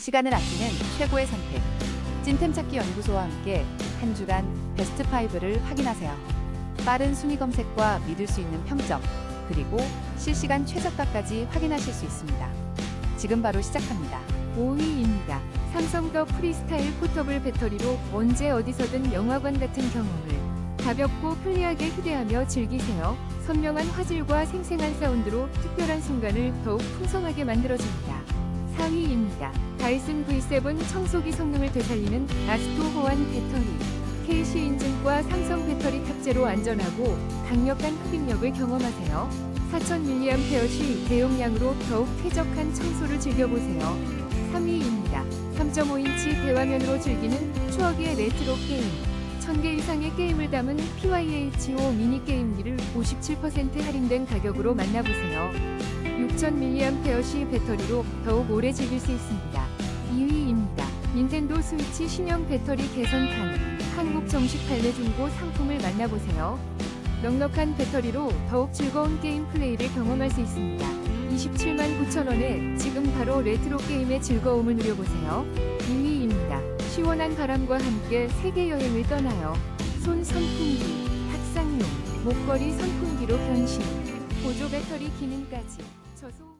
시간을 아끼는 최고의 선택. 찐템 찾기 연구소와 함께 한 주간 베스트 5를 확인하세요. 빠른 순위 검색과 믿을 수 있는 평점, 그리고 실시간 최저가까지 확인하실 수 있습니다. 지금 바로 시작합니다. 5위입니다. 삼성 더 프리스타일 포터블 배터리로 언제 어디서든 영화관 같은 경험을 가볍고 편리하게 휴대하며 즐기세요. 선명한 화질과 생생한 사운드로 특별한 순간을 더욱 풍성하게 만들어줍니다. 4위입니다. 다이슨 V7 청소기 성능을 되살리는 아스토 호환 배터리. KC 인증과 삼성 배터리 탑재로 안전하고 강력한 흡입력을 경험하세요. 4000mAh 대용량으로 더욱 쾌적한 청소를 즐겨보세요. 3위입니다. 3.5인치 대화면으로 즐기는 추억의 레트로 게임. 1000개 이상의 게임을 담은 PYH5 미니 게임기를 57% 할인된 가격으로 만나보세요. 6000mAh 배터리로 더욱 오래 즐길 수 있습니다. 2위입니다. 닌텐도 스위치 신형 배터리 개선판. 한국 정식 발매 중고 상품을 만나보세요. 넉넉한 배터리로 더욱 즐거운 게임 플레이를 경험할 수 있습니다. 27만 9천원에 지금 바로 레트로 게임의 즐거움을 누려보세요. 2위입니다. 시원한 바람과 함께 세계 여행을 떠나요. 손 선풍기, 탁상용, 목걸이 선풍기로 변신, 보조 배터리 기능까지. 저소